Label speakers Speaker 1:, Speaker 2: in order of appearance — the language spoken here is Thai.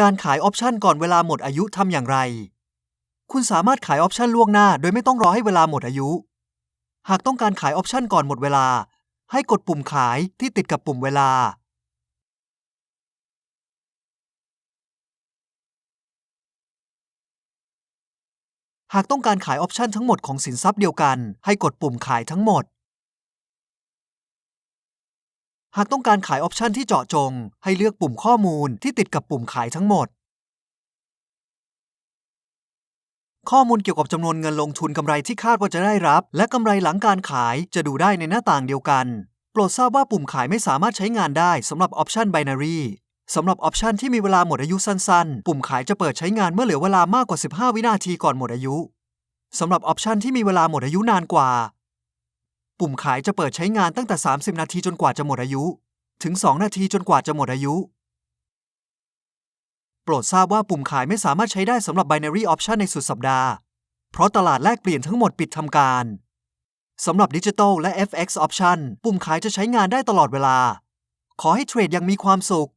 Speaker 1: การขายออปชันก่อนเวลาหมดอายุทำอย่างไร คุณสามารถขายออปชันล่วงหน้า โดยไม่ต้องรอให้เวลาหมดอายุ หากต้องการขายออปชันก่อนหมดเวลา ให้กดปุ่มขายที่ติดกับปุ่มเวลา หากต้องการขายออปชันทั้งหมดของสินทรัพย์เดียวกัน ให้กดปุ่มขายทั้งหมด หากต้องการขายออปชันที่เจาะจง ให้เลือกปุ่มข้อมูลที่ติดกับปุ่มขายทั้งหมด ข้อมูลเกี่ยวกับจำนวนเงินลงทุนกำไรที่คาดว่าจะได้รับ และกำไรหลังการขายจะดูได้ในหน้าต่างเดียวกัน โปรดทราบว่าปุ่มขายไม่สามารถใช้งานได้สำหรับออปชัน binary สำหรับออปชันที่มีเวลาหมดอายุสั้นๆ ปุ่มขายจะเปิดใช้งานเมื่อเหลือเวลามากกว่า 15 วินาทีก่อนหมดอายุสำหรับออปชันที่มีเวลาหมดอายุนานกว่า ปุ่มขายจะเปิดใช้งานตั้งแต่ 30 นาทีจนกว่าจะหมดอายุ ถึง 2 นาทีจนกว่าจะหมดอายุ โปรดทราบว่าปุ่มขายไม่สามารถใช้ได้สำหรับ binary option ในสุดสัปดาห์ เพราะตลาดแลกเปลี่ยนทั้งหมดปิดทำการสำหรับดิจิทัลและ FX option ปุ่มขายจะใช้งานได้ตลอดเวลา ขอให้เทรดย่างมีความสุข